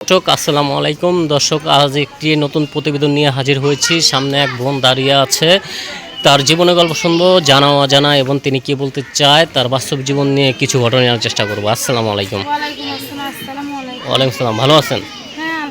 দর্শক আসসালামু আলাইকুম। দর্শক আজ একটি নতুন প্রতিবেদন নিয়ে হাজির হয়েছি। সামনে এক বোন দাঁড়িয়ে আছে। তার জীবনের গল্প শুনব জানা অজানা এবং তিনি কি বলতে চায় তার বাস্তব জীবন নিয়ে কিছু ঘটনা জানার চেষ্টা করব। আসসালামু আলাইকুম। ওয়ালাইকুম আসসালাম ভালো আছেন? হ্যাঁ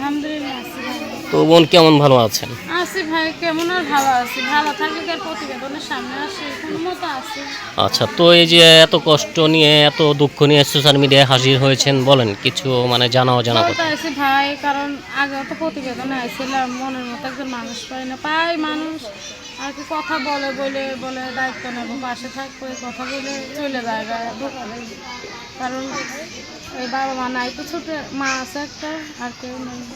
তো বোন কেমন ভালো আছেন? আছি ভাই কেমন আর ভালো আছি? ভালো থাকলে প্রতিবেদনের সামনে আসি কোনো মতো আছি। আচ্ছা তো এই যে এত কষ্ট নিয়ে এত দুঃখ নিয়ে সোশ্যাল মিডিয়ায় হাজির হয়েছেন বলেন কিছু মানে জানাও জানা অজানা কথা। আছি ভাই কারণ আগে তো প্রতিবেদনে আসছিলাম মনের মতো একজন মানুষ পাই না পাই মানুষ। আর কি কথা বলে বলে বলে দায়িত্ব নেব পাশে থাকব কথা বলে চলে যায় কারণ এই বাবা মা নাই তো ছোট মা আছে একটা আর কেউ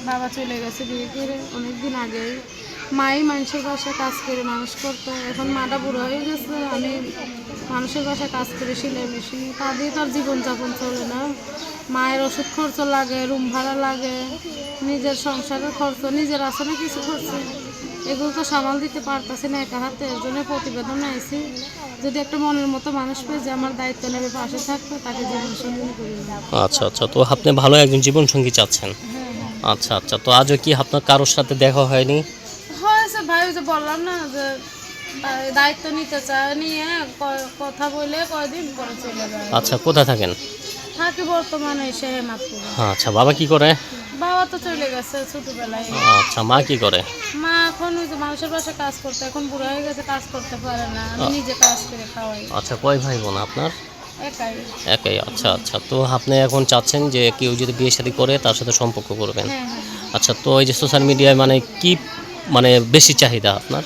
বাবা চলে গেছে বিয়ে করে অনেক দিন আগেই। মাই মানুষের বাসায় কাজ করে মানুষ করতো। এখন মাটা বুড়ো হয়ে গেছে আমি মানুষের বাসায় কাজ করে সেলাই মেশিন। তা দিয়ে তো আর জীবনযাপন চলে না। মায়ের ওষুধ খরচ লাগে রুম ভাড়া লাগে নিজের সংসারের খরচ নিজের আছে না কিছু খরচ। এগুলো তো সামাল দিতে পারতেছি না একা হাতে। এর জন্য প্রতিবেদন আইছি যদি একটা মনের মতো মানুষ পেয়ে যে আমার দায়িত্ব নেবে পাশে থাকবে তাকে জীবন সঙ্গী করে। আচ্ছা আচ্ছা। তো আপনি ভালো একজন জীবনসঙ্গী চাচ্ছেন। হ্যাঁ হ্যাঁ। আচ্ছা আচ্ছা। তো আজও কি আপনার কারোর সাথে দেখা হয়নি? ভাই ওই যে বললাম না যে দায়িত্ব নিতে চায় নিয়ে কথা বলে কয়দিন পরে চলে যায়। আচ্ছা কোথায় থাকেন? থাকি বর্তমানে এসে হেমাদপুরে আচ্ছা বাবা কি করে? বাবা তো চলে গেছে ছোটবেলায়। আচ্ছা মা কি করে? মা এখন ওই যে মানুষের বাসায় কাজ করতে এখন বুড়ো হয়ে গেছে কাজ করতে পারে না। আমি নিজে কাজ করে খাওয়াই। আচ্ছা কয় ভাই বোন আপনার? একাই। একাই আচ্ছা আচ্ছা। তো আপনি এখন চাচ্ছেন যে কেউ যদি বিয়ে শাদী করে তার সাথে সম্পর্ক করবেন। হ্যাঁ হ্যাঁ। আচ্ছা তো এই যে সোশ্যাল মিডিয়ায় মানে কি মানে বেশি চাহিদা আপনার?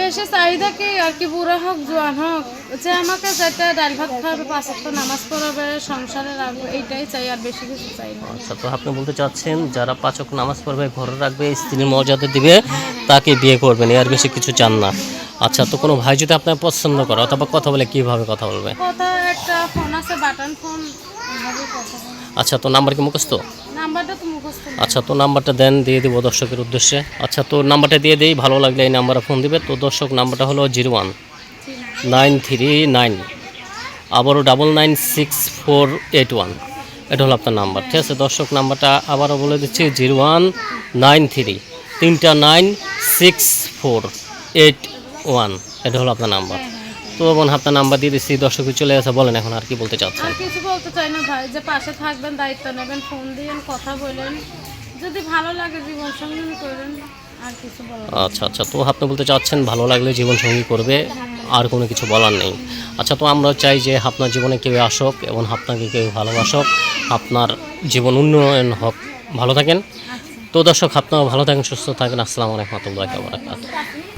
বেশি চাহিদা কি? আর কি বুড়া হোক জোয়ান হোক যে আমাকে যাতে ডাল ভাত খাওয়াবে পাঁচ ওয়াক্ত নামাজ পড়াবে সংসারে রাখবে এইটাই চাই আর বেশি কিছু চাই না। আচ্ছা তো আপনি বলতে চাচ্ছেন যারা পাচক নামাজ পড়বে ঘরে রাখবে স্ত্রীর মর্যাদা দিবে তাকে বিয়ে করবেন আর বেশি কিছু চান না। আচ্ছা তো কোনো ভাই যদি আপনার পছন্দ করে অথবা কথা বলে কীভাবে কথা বলবে? কথা একটা ফোন আছে বাটন ফোন কথা। আচ্ছা তো নাম্বার কি মুখস্থ? নাম্বারটা তো মুখস্থ আচ্ছা তো নাম্বারটা দেন দিয়ে দিব দর্শকের উদ্দেশ্যে। আচ্ছা তো নাম্বারটা দিয়ে দিই ভালো লাগলে এই নাম্বারে ফোন দিবে। তো দর্শক নাম্বারটা হলো zero one. Nine three nine. আবারও double nine six four eight one. এটা হলো আপনার নাম্বার ঠিক আছে? দর্শক নাম্বারটা আবারও বলে দিচ্ছি জিরো ওয়ান নাইন থ্রি তিনটা nine six four eight one. এটা হলো আপনার নাম্বার। তো বোন আপনার নাম্বার দিয়ে দিচ্ছি দর্শক চলে আসে বলেন এখন আর কি বলতে চাচ্ছেন। আর কিছু বলতে চাই না ভাই যে পাশে থাকবেন দায়িত্ব নেবেন ফোন দিয়েন কথা বলেন। যদি ভালো লাগে জীবন সঙ্গী করেন আর কিছু আচ্ছা আচ্ছা তো আপনি বলতে চাচ্ছেন ভালো লাগলে জীবনসঙ্গী করবে আর কোনো কিছু বলার নেই। আচ্ছা তো আমরা চাই যে আপনার জীবনে কেউ আসক এবং আপনাকে কেউ ভালোবাসক আপনার জীবন উন্নয়ন হোক। ভালো থাকেন। আচ্ছা। তো দর্শক আপনারা ভালো থাকেন সুস্থ থাকেন। আসসালামু আলাইকুম রহমতুল্লাহ